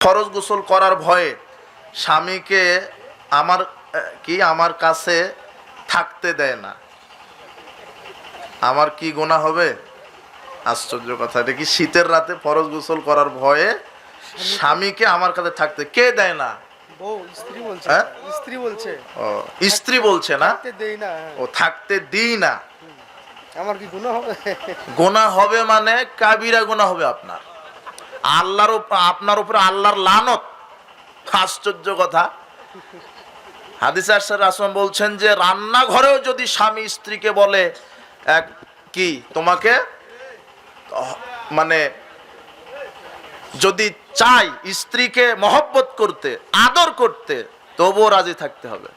ফরজ গোসল করার ভয়ে স্বামীকে আমার কি আমার কাছে থাকতে দেয় না। আমার কি গোনা হবে? আশ্চর্য কথা এটা কি শীতের রাতে ফরজ গোসল করার ভয়ে স্বামীকে আমার কাছে থাকতে কে দেয় না? স্ত্রী বলছে হ্যাঁ? স্ত্রী বলছে। ও স্ত্রী বলছে না। ও থাকতে দিই না। আমার কি গুণ হবে? গোনা হবে মানে কাবিরা গোনা হবে আপনার। আল্লাহর আপনার উপরে আল্লাহর লানত। আশ্চর্য কথা। হাদিস আরসার আসলাম বলছেন যে, রান্নাঘরেও যদি স্বামী স্ত্রীকে বলে, এক, কি, তোমাকে মানে যদি চাই স্ত্রীকে মহব্বত করতে, আদর করতে, তবুও রাজি থাকতে হবে।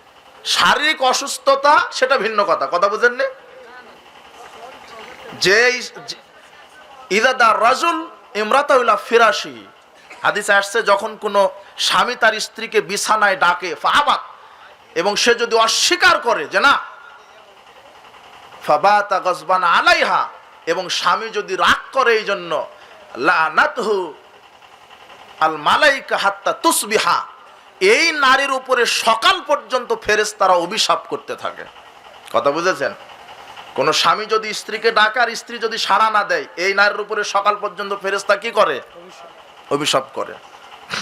শারীরিক অসুস্থতা, সেটা ভিন্ন কথা। কথা বুঝেননি? যে ইদাদা রাজুল ইমরাতাউল্লাহ ফিরাসি। হাদিস আসছে যখন কোনো স্বামী তার স্ত্রীকে বিছানায় ডাকে, ফাহাবাত! এবং সে যদি অস্বীকার করে যে না, ফাবাতা গজবান আলাইহা! এবং স্বামী যদি রাগ করে এই জন্য, লানাতহু আল মালাইকা হাত্তা তুসবিহা! এই নারীর উপরে সকাল পর্যন্ত ফেরেশতারা অভিশাপ করতে থাকে। কথা বুঝেছেন? কোন স্বামী যদি স্ত্রীকে ডাকার আর স্ত্রী যদি সাড়া না দেয় এই নারীর উপরে সকাল পর্যন্ত ফেরেস্তা কি করে? অভিশাপ করে।